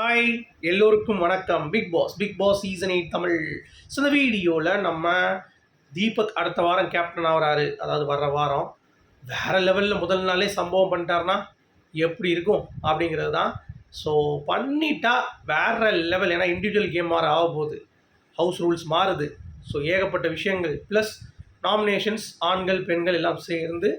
Hi எல்லோருக்கும் வணக்கம். Bigg Boss Bigg Boss season eight Tamil. So இந்த வீடியோவில் நம்ம தீபக் அடுத்த வாரம் கேப்டன் ஆகிறாரு. அதாவது வர்ற வாரம். வேறு லெவலில் முதல் நாளே சம்பவம் பண்ணிட்டாருன்னா எப்படி இருக்கும் அப்படிங்கிறது தான். ஸோ பண்ணிட்டா வேறு லெவல் ஏன்னா இண்டிவிஜுவல் கேம் மாற ஆக போகுது. ஹவுஸ் ரூல்ஸ் மாறுது. ஸோ ஏகப்பட்ட விஷயங்கள். ப்ளஸ் நாமினேஷன்ஸ் ஆண்கள் பெண்கள் எல்லாம் சேர்ந்து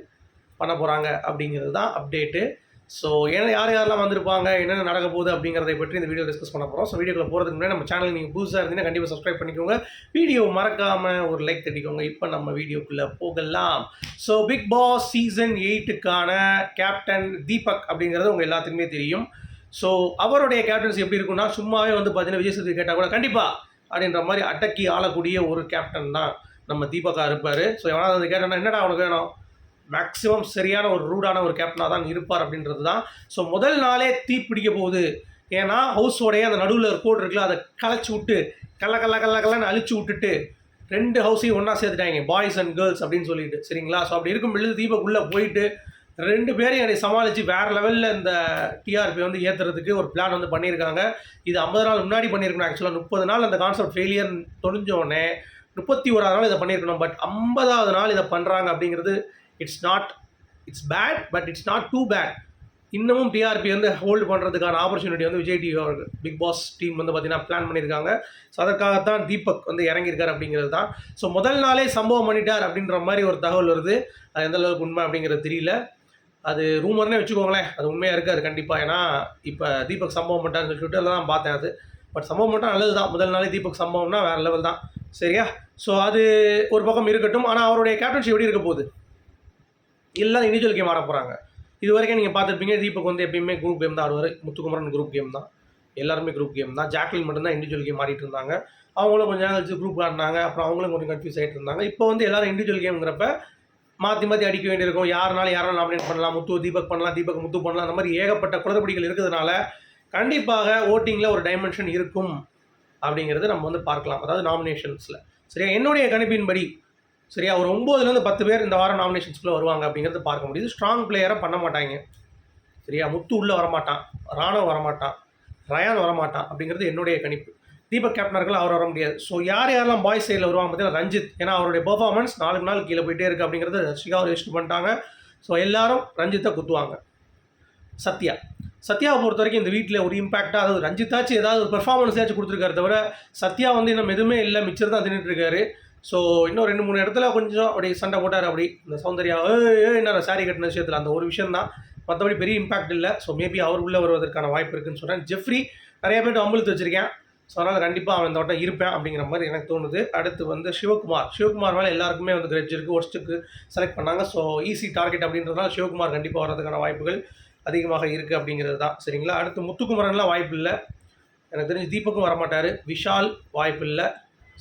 பண்ண போகிறாங்க அப்படிங்கிறது தான் அப்டேட்டு ஸோ ஏன்னா யார் யாரெல்லாம் வந்திருப்பாங்க என்னென்ன நடக்க போகுது அப்படிங்கிறத பற்றி இந்த வீடியோ டிஸ்கஸ் பண்ண போகிறோம் ஸோ வீடியோக்குள்ள போகிறதுக்கு முன்னாடி நம்ம சேனல் நீங்கள் புதுசாக இருந்தீங்கன்னா கண்டிப்பாக சப்ஸ்கிரைப் பண்ணிக்கோங்க. வீடியோ மறக்காமல் ஒரு லைக் தட்டிக்கோங்க. இப்போ நம்ம வீடியோக்குள்ளே போகலாம். ஸோ பிக் பாஸ் சீசன் எயிட்டுக்கான கேப்டன் தீபக் அப்படிங்கிறது உங்கள் எல்லாத்துக்குமே தெரியும். ஸோ அவருடைய கேப்டன்ஸ் எப்படி இருக்குன்னா சும்மாவே வந்து பார்த்தீங்கன்னா விஜய் சேதுபதி கேட்டால் கூட கண்டிப்பாக அப்படின்ற மாதிரி அடக்கி ஆளக்கூடிய ஒரு கேப்டன் தான் நம்ம தீபக்கா இருப்பார். ஸோ எவனாவது வந்து கேட்டோன்னா என்னடா அவனுக்கு வேணும்? மேக்ஸிமம் சரியான ஒரு ரூடான ஒரு கேப்டனாக தான் இருப்பார் அப்படின்றது தான். ஸோ முதல் நாளே தீ பிடிக்க போகுது. ஏன்னா ஹவுஸோடைய அந்த நடுவில் ஒரு கோட் இருக்குல்ல அதை களைச்சி விட்டு கல்ல கல்ல கல்ல கல்லன்னு அழிச்சு விட்டுட்டு ரெண்டு ஹவுஸையும் ஒன்றா சேர்த்துட்டாங்க பாய்ஸ் அண்ட் கேர்ள்ஸ் அப்படின்னு சொல்லிட்டு. சரிங்களா? ஸோ அப்படி இருக்கும் பொழுது தீபக் உள்ளே போயிட்டு ரெண்டு பேரையும் என்னை சமாளித்து வேறு லெவலில் இந்த டிஆர்பி வந்து ஏற்றுறதுக்கு ஒரு பிளான் வந்து பண்ணியிருக்காங்க. இது ஐம்பது நாள் முன்னாடி பண்ணியிருக்கணும் ஆக்சுவலாக முப்பது நாள் அந்த கான்செப்ட் ஃபெயிலியர் தொழிஞ்சோடனே முப்பத்தி ஓராவது நாள் இதை பண்ணியிருக்கணும். பட் ஐம்பதாவது நாள் இதை பண்ணுறாங்க அப்படிங்கிறது it's not it's bad but it's not too bad இன்னமும் டிஆர்பி வந்து ஹோல்டு பண்ணுறதுக்கான ஆப்பர்ச்சுனிட்டி வந்து Vijay TV Bigg Boss team வந்து பார்த்தீங்கன்னா பிளான் பண்ணியிருக்காங்க. ஸோ அதற்காகத்தான் தீபக் வந்து இறங்கியிருக்கார் அப்படிங்கிறது தான். ஸோ முதல் நாளே சம்பவம் பண்ணிட்டார் அப்படின்ற மாதிரி ஒரு தகவல் வருது. அது எந்த அளவுக்கு உண்மை அப்படிங்கிறது தெரியல. அது ரூமர்னே வச்சுக்கோங்களேன். அது உண்மையாக இருக்காது கண்டிப்பாக ஏன்னா இப்போ தீபக் சம்பவம் பண்ணிட்டாருன்னு சொல்லி ட்விட்டரில் தான் பார்த்தேன் அது. பட் சம்பவம் மட்டும் நல்லது தான். முதல் நாளே தீபக் சம்பவம்னா வேறு லெவல் தான். சரியா? ஸோ அது ஒரு பக்கம் இருக்கட்டும். ஆனால் அவருடைய கேப்டன்ஷிப் எப்படி இருக்க போகுது? எல்லாம் இண்டிவிஜுவல் கேம் ஆட போகிறாங்க இது வரைக்கும் நீங்கள் பார்த்துருப்பீங்க தீபக் வந்து எப்பயுமே குரூப் கேம் தான் ஆடுவார். முத்துக்குமரன் குரூப் கேம் தான். எல்லாருமே குரூப் கேம் தான். ஜாக்லின் மட்டும்தான் இண்டிவிஜுவல் கேம் ஆடிட்டு இருந்தாங்க. அவங்களும் கொஞ்சம் நேரம் கழிச்சு குரூப் ஆடினாங்க. அப்புறம் அவங்களும் கொஞ்சம் கன்ஃபியூஸ் ஆகிட்டு இருந்தாங்க. இப்போ வந்து எல்லாரும் இண்டிவிஜுவல் கேம்ங்கிறப்ப மாற்றி மாற்றி அடிக்க வேண்டியிருக்கும். யாருனாலும் யாரும் நாமினேட் பண்ணலாம். முத்து தீபக் பண்ணலாம் தீபக் முத்து பண்ணலாம். அந்த மாதிரி ஏகப்பட்ட குளறுபடிகள் இருக்கிறதுனால கண்டிப்பாக ஓட்டிங்கில் ஒரு டைமென்ஷன் இருக்கும் அப்படிங்கிறது நம்ம வந்து பார்க்கலாம். அதாவது நாமினேஷன்ஸில் சரியா? என்னுடைய கணிப்பின்படி சரியா? ஒரு ஒம்போதுலேருந்து பத்து பேர் இந்த வாரம் நாமினேஷன்ஸ்குள்ளே வருவாங்க அப்படிங்கிறது பார்க்க முடியுது. ஸ்ட்ராங் பிளேயராக பண்ண மாட்டாங்க. சரியா? முத்து உள்ளே வரமாட்டான். ராணுவம் வரமாட்டான். ரயான் வரமாட்டான் அப்படிங்கிறது என்னுடைய கணிப்பு. தீபக் கேப்டனர்கள் அவர் வர முடியாது. ஸோ யார் யாரெல்லாம் பாய்ஸ் சைடில் வருவாங்க பார்த்தீங்கன்னா ரஞ்சித். ஏன்னா அவருடைய பெர்ஃபார்மன்ஸ் நாளுக்கு நாள் கீழே போயிட்டே இருக்குது அப்படிங்கிறது ரஷிகா ஒரு இஷ்டம் பண்ணிட்டாங்க. ஸோ எல்லாரும் ரஞ்சித்தை குத்துவாங்க. சத்யா. சத்யாவை பொறுத்த வரைக்கும் இந்த வீட்டில் ஒரு இம்பாக்டாக அதாவது ரஞ்சித்தாச்சு ஏதாவது ஒரு பெர்ஃபார்மன்ஸ் ஏதாச்சும் கொடுத்துருக்காரு தவிர சத்யா வந்து இன்னும் எதுவுமே இல்லை. மிச்சர் தான் தின்னுட்டு இருக்காரு. ஸோ இன்னும் ரெண்டு மூணு இடத்துல கொஞ்சம் அப்படி சண்டை போட்டார் அப்படி. இந்த சௌந்தர்யா என்ன சாரி கட்டின விஷயத்தில்? அந்த ஒரு விஷயம் தான். மற்றபடி பெரிய இம்பாக்ட் இல்லை. ஸோ மேபி அவர் உள்ளே வருவதற்கான வாய்ப்பு இருக்குன்னு சொன்னேன் ஜெஃப்ரி நிறைய பேர் அம்பலத்து வச்சிருக்கேன். ஸோ அதனால் கண்டிப்பாக அவன் இந்த வட்டம் இருப்பேன் அப்படிங்கிற மாதிரி எனக்கு தோணுது. அடுத்து வந்து சிவகுமார். சிவகுமார் மேலே எல்லாருக்குமே வந்து கிரெட்ஜ் இருக்குது ஒஸ்ட்டுக்கு செலக்ட் பண்ணாங்க. ஸோ ஈஸி டார்கெட் அப்படின்றதுனால சிவகுமார் கண்டிப்பாக வர்றதுக்கான வாய்ப்புகள் அதிகமாக இருக்குது அப்படிங்கிறது தான். சரிங்களா? அடுத்து முத்துக்குமரன்லாம் வாய்ப்பு இல்லை. எனக்கு தெரிஞ்சு தீபக்கும் வரமாட்டார். விஷால் வாய்ப்பு இல்லை.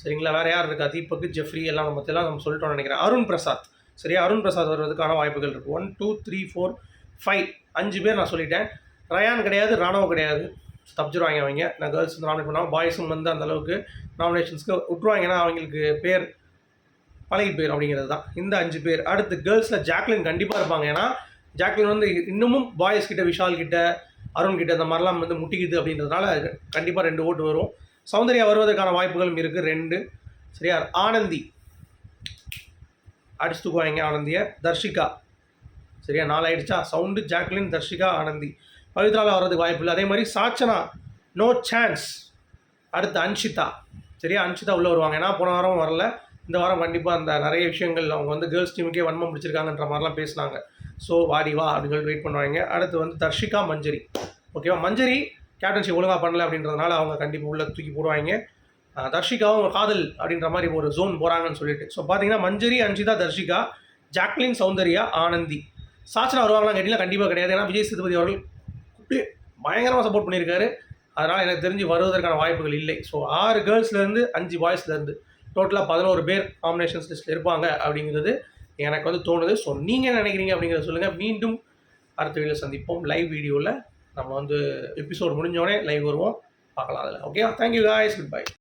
சரிங்களா? வேறு யார் இருக்கா? தீபக் ஜெஃப்ரி எல்லாம் நம்ம எல்லாம் நம்ம சொல்லிட்டோம்னு நினைக்கிறேன். அருண் பிரசாத். சரியா? அருண் பிரசாத் வருவதுக்கான வாய்ப்புகள் இருக்குது one two three four five அஞ்சு பேர் நான் சொல்லிட்டேன். ரயான் கிடையாது ராணுவம் கிடையாது. தப்பிச்சிருவாங்க அவங்க. நான் கேர்ள்ஸ் வந்து நாமினேட் பண்ணாமல் பாய்ஸும் வந்து அந்தளவுக்கு நாமினேஷன்ஸ்க்கு விட்டுருவாங்கன்னா அவங்களுக்கு பேர் பழகி பேர் அப்படிங்கிறது தான். இந்த அஞ்சு பேர். அடுத்து கேர்ள்ஸில் ஜாக்லின் கண்டிப்பாக இருப்பாங்க. ஏன்னா ஜாக்லின் வந்து இன்னமும் பாய்ஸ் கிட்ட விஷால் கிட்ட அருண் கிட்ட இந்த மாதிரிலாம் வந்து முட்டிக்குது அப்படின்றதுனால கண்டிப்பாக ரெண்டு ஓட்டு வரும். சௌந்தர்யா வருவதற்கான வாய்ப்புகளும் இருக்குது ரெண்டு சரியா? ஆனந்தி. அடிச்சுட்டு தூக்குவாங்க ஆனந்தியை. தர்ஷிகா. சரியா? நாள் ஆயிடுச்சா சவுண்டு ஜாக்லின் தர்ஷிகா ஆனந்தி. பவித்ராவில் வர்றதுக்கு வாய்ப்பு இல்லை. அதே மாதிரி சாச்சனா நோ சான்ஸ் அடுத்து அன்ஷிதா. சரியா? அன்ஷிதா உள்ளே வருவாங்க. ஏன்னா போன வாரம் வரல. இந்த வாரம் கண்டிப்பாக அந்த நிறைய விஷயங்கள் அவங்க வந்து கேர்ள்ஸ் டீமுக்கே வன்மம் பிடிச்சிருக்காங்கன்ற மாதிரிலாம் பேசினாங்க. ஸோ வாடி வா அப்படின்னு சொல்லி வெயிட் பண்ணுவாங்க. அடுத்து வந்து தர்ஷிகா மஞ்சரி. ஓகேவா மஞ்சரி கேப்டன்ஷிப் ஒழுங்காக பண்ணல அப்படின்றதுனால அவங்க கண்டிப்பாக உள்ளே தூக்கி போடுவாங்க. தர்ஷிகாவும் காதல் அப்படின்ற மாதிரி ஒரு ஜோன் போகிறாங்கன்னு சொல்லிட்டு. ஸோ பார்த்தீங்கன்னா மஞ்சரி அஞ்சிதா தர்ஷிகா ஜாக்லின் சௌந்தர்யா ஆனந்தி. சாச்சனா வருவாங்களா கேட்டிங்கன்னா கண்டிப்பாக கிடையாது. ஏன்னா விஜய் சேதுபதி அவர்கள் பயங்கரமாக சப்போர்ட் பண்ணியிருக்காரு. அதனால் எனக்கு தெரிஞ்சு வருவதற்கான வாய்ப்புகள் இல்லை. ஸோ ஆறு கேர்ள்ஸ்லேருந்து அஞ்சு பாய்ஸ்லேருந்து டோட்டலாக பதினோரு பேர் காம்பினேஷன்ஸ் லிஸ்ட்டில் இருப்பாங்க அப்படிங்கிறது எனக்கு வந்து தோணுது. ஸோ நீங்கள் என்ன நினைக்கிறீங்க அப்படிங்கிறத சொல்லுங்கள் மீண்டும் அடுத்த வீடியோ சந்திப்போம். லைவ் வீடியோவில் நம்ம வந்து எபிசோட் முடிஞ்சோடனே லைவ் வருவோம். பார்க்கலாம் அதில். Okay thank you guys good bye